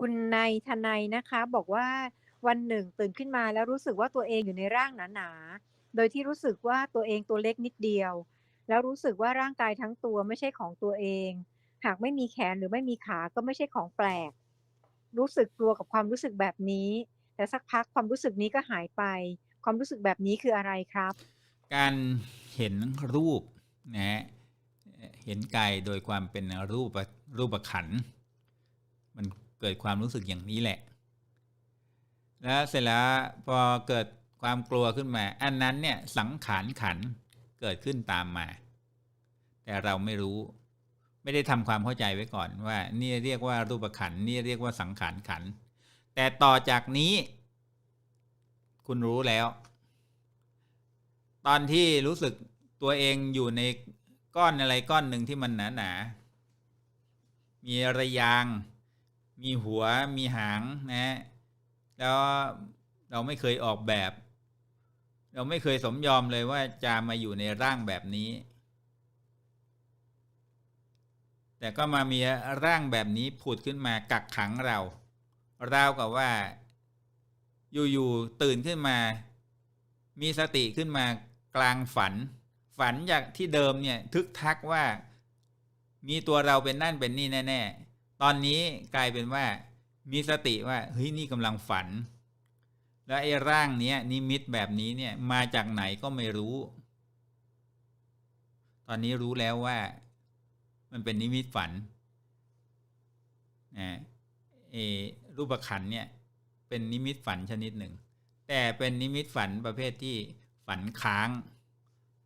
คุณนายทนายนะคะ บอกว่าวันหนึ่งตื่นขึ้นมาแล้วรู้สึกว่าตัวเองอยู่ในร่างหนาๆ โดยที่รู้สึกว่าตัวเองตัวเล็กนิดเดียว แล้วรู้สึกว่าร่างกายทั้งตัวไม่ใช่ของตัวเอง หากไม่มีแขนหรือไม่มีขาก็ไม่ใช่ของแปลก รู้สึกกลัวกับความรู้สึกแบบนี้ แต่สักพักความรู้สึกนี้ก็หายไป ความรู้สึกแบบนี้คืออะไรครับ?การเห็นรูปนะเอ่อเห็นกายโดยความเป็นรูปรูปขันมัน เกิดความรู้สึกอย่างนี้แหละ แล้วเสร็จแล้วพอเกิดความกลัวขึ้นมา อันนั้นเนี่ยสังขารขันเกิดขึ้นตามมา แต่เราไม่รู้ ไม่ได้ทำความเข้าใจไว้ก่อนว่า นี่เรียกว่ารูปขันนี่เรียกว่าสังขารขัน แต่ต่อจากนี้ คุณรู้แล้ว ตอนที่รู้สึกตัวเองอยู่ในก้อนอะไรก้อนหนึ่งที่มันหนาๆมีระยาง มีหัวมีหางนะแล้วเราไม่เคยออกแบบ เราไม่เคยสมยอมเลยว่าจะมาอยู่ในร่างแบบนี้ แต่ก็มามีร่างแบบนี้ผุดขึ้นมากักขังเราราวกับว่า อยู่ๆตื่นขึ้นมา มีสติขึ้นมากลางฝัน ฝันจากที่เดิมเนี่ยทึกทักว่า มีตัวเราเป็นนั่นเป็นนี่แน่ ๆ ตอนนี้กลายเป็นว่า มีสติว่าเฮ้ยนี่กำลังฝัน แล้วไอ้ร่างเนี้ยนิมิตแบบนี้เนี่ยมาจากไหนก็ไม่รู้ ตอนนี้รู้แล้วว่า มันเป็นนิมิตฝันอาไอ้รูปขันเนี่ย เป็นนิมิตฝันชนิดหนึ่ง แต่เป็นนิมิตฝันประเภทที่ฝันค้าง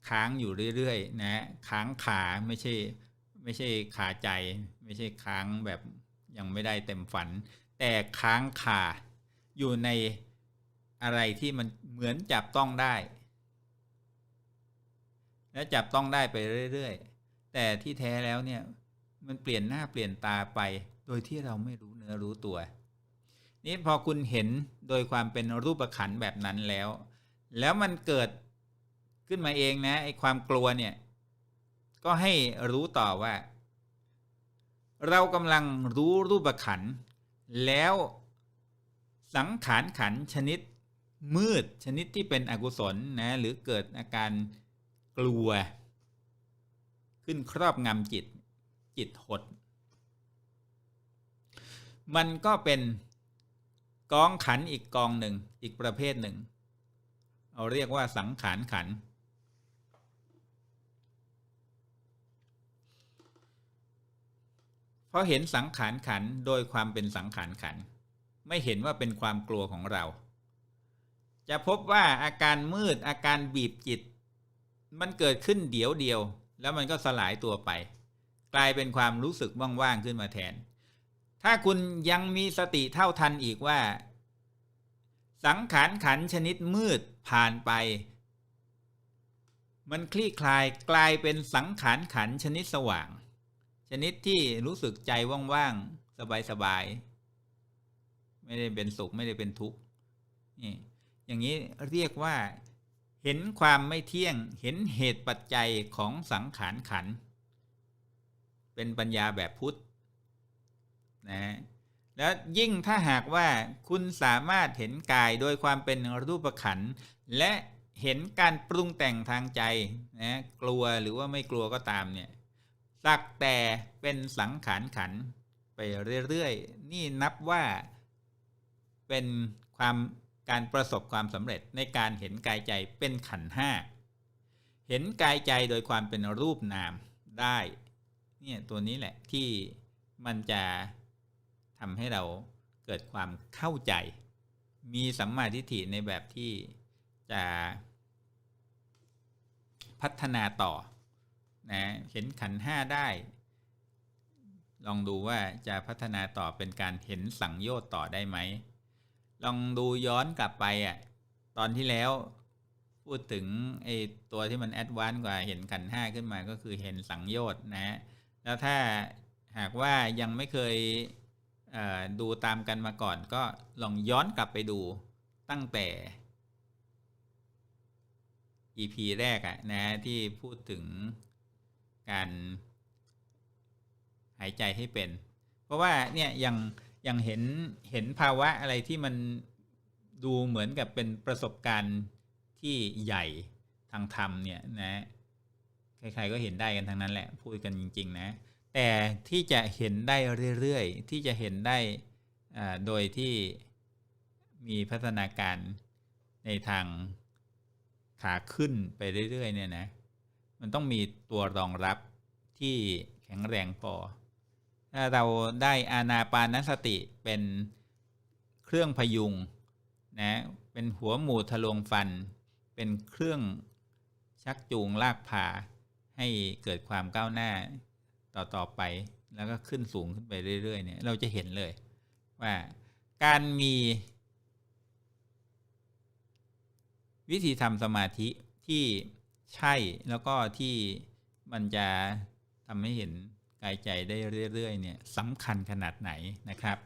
ค้างอยู่เรื่อยๆนะค้างคาไม่ใช่ ไม่ใช่คาใจ ไม่ใช่ค้างแบบยังไม่ได้เต็มฝัน แต่ค้างคาอยู่ในอะไรที่มันเหมือนจับต้องได้ และจับต้องได้ไปเรื่อยๆ แต่ที่แท้แล้วเนี่ยมันเปลี่ยนหน้าเปลี่ยนตาไป โดยที่เราไม่รู้เนื้อรู้ตัว นี่พอคุณเห็นโดยความเป็นรูปขันแบบนั้นแล้ว แล้วมันเกิดขึ้นมาเองนะไอ้ความกลัวเนี่ย ก็ให้รู้ต่อว่า เรากำลังรู้รูปขัน แล้วสังขารขันชนิดมืดชนิดที่เป็นอกุศลนะหรือเกิดอาการกลัว ขึ้นครอบงำจิตจิตหด มันก็เป็นกองขันอีกกองหนึ่งอีกประเภทหนึ่งเราเรียกว่าสังขารขันธ์ เพราะเห็นสังขารขันโดยความเป็นสังขารขัน ไม่เห็นว่าเป็นความกลัวของเรา จะพบว่าอาการมืดอาการบีบจิต มันเกิดขึ้นเดี๋ยวเดียว แล้วมันก็สลายตัวไป กลายเป็นความรู้สึกว่างๆขึ้นมาแทน ถ้าคุณยังมีสติเท่าทันอีกว่า สังขารขันชนิดมืดผ่านไปมันคลี่คลายกลายเป็นสังขารขันชนิดสว่าง ชนิดที่รู้สึกใจว่างๆ สบายๆ ไม่ได้เป็นสุขไม่ได้เป็นทุกข์นี่อย่างนี้เรียกว่า เห็นความไม่เที่ยงเห็นเหตุปัจจัยของสังขารขัน เป็นปัญญาแบบพุทธนะแล้วยิ่งถ้าหากว่าคุณสามารถเห็นกายโดยความเป็นรูปขัน และเห็นการปรุงแต่งทางใจนะกลัวหรือว่าไม่กลัวก็ตามเนี่ย สักแต่เป็นสังขารขันไปเรื่อยๆ นี่นับว่าเป็นความการประสบความสำเร็จในการเห็นกายใจเป็นขันธ์5เห็นกายใจโดยความเป็นรูปนามได้เนี่ยตัวนี้แหละที่มันจะทำให้เราเกิดความเข้าใจ มีสัมมาทิฏฐิในแบบที่จะพัฒนาต่อ นะเห็นขันธ์5ได้ ลองดูว่าจะพัฒนาต่อเป็นการเห็นสังโยชน์ต่อได้ไหม ลองดูย้อนกลับไปอะตอนที่แล้วพูดถึงไอ้ตัวที่มันแอดวานซ์กว่าเห็นขันธ์5ขึ้นมาก็คือเห็นสังโยชน์นะ แล้วถ้าหากว่ายังไม่เคยเดูตามกันมาก่อน ก็ลองย้อนกลับไปดูตั้งแต่ EP แรกอะนะที่พูดถึง การหายใจให้เป็น เพราะว่าเนี่ยย่างย่างเห็นเห็นภาวะอะไรที่มันดูเหมือนกับเป็นประสบการณ์ที่ใหญ่ทางธรรมเนี่ยนะใครๆก็เห็นได้กันทั้งนั้นแหละพูดกันจริง ๆ นะ แต่ที่จะเห็นได้เรื่อยๆ ที่จะเห็นได้โดยที่มีพัฒนาการในทางขาขึ้นไปเรื่อยๆเนี่ยนะ มันต้องมีตัวรองรับที่แข็งแรงพอ ถ้าเราได้อานาปานสติเป็นเครื่องพยุงนะเป็นหัวหมูทะลวงฟัน เป็นเครื่องชักจูงลากพาให้เกิดความก้าวหน้าต่อๆไปแล้วก็ขึ้นสูงขึ้นไปเรื่อยๆเนี่ยเราจะเห็นเลยว่าการมีวิธีทำสมาธิที่ ใช่แล้วก็ที่มันจะทำให้เห็นกายใจได้เรื่อยๆเนี่ยสำคัญขนาดไหนนะครับ